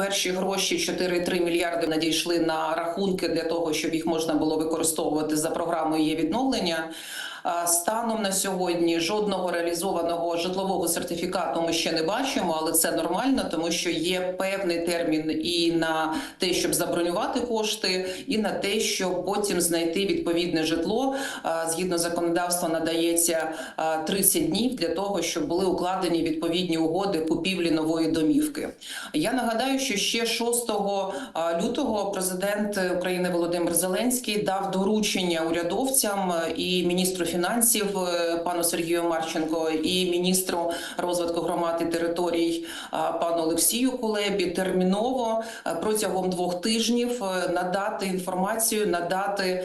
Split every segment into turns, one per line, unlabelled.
перші гроші 4,3 мільярди надійшли на рахунки для того, щоб їх можна було використовувати за програмою є відновлення. Станом на сьогодні жодного реалізованого житлового сертифікату ми ще не бачимо, але це нормально, тому що є певний термін і на те, щоб забронювати кошти, і на те, щоб потім знайти відповідне житло. Згідно законодавства надається а, 30 днів для того, щоб були укладені відповідні угоди купівлі нової домівки. Я нагадаю, що ще 6 лютого президент України Володимир Зеленський дав доручення урядовцям і міністру фінансів е, пану Сергію Марченко і міністру розвитку громад і територій пану Олексію Кулебі терміново е, протягом двох тижнів е, надати інформацію, надати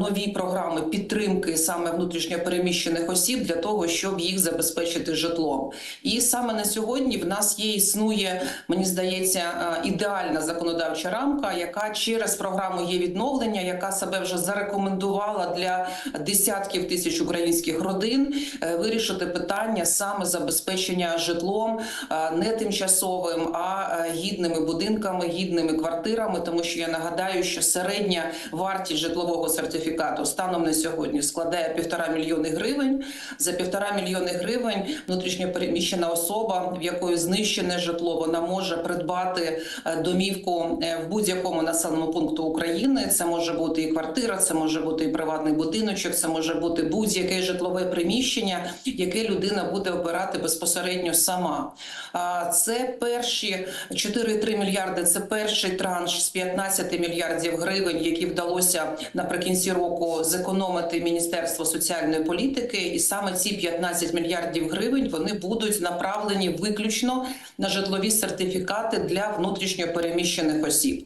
нові програми підтримки саме внутрішньопереміщених осіб для того, щоб їх забезпечити житлом. І саме на сьогодні в нас є існує, мені здається, е, ідеальна законодавча рамка, яка через програму є відновлення, яка себе вже зарекомендувала для десятків тисяч українських родин е, вирішити питання саме забезпечення житлом е, не тимчасовим, а е, гідними будинками, гідними квартирами. Тому що я нагадаю, що середня вартість житлового сертифікату станом на сьогодні складає півтора мільйони гривень. За півтора мільйони гривень внутрішньо переміщена особа, в якої знищене житло, вона може придбати домівку в будь-якому населеному пункту України. Це може бути і квартира, це може бути і приватний будиночок, це може бути будь-яке житлове приміщення, яке людина буде обирати безпосередньо сама. Це перші 4,3 мільярди. Це перший транш з 15 мільярдів гривень, які вдалося наприкінці року зекономити Міністерство соціальної політики, і саме ці 15 мільярдів гривень вони будуть направлені виключно на житлові сертифікати для внутрішньо переміщених осіб.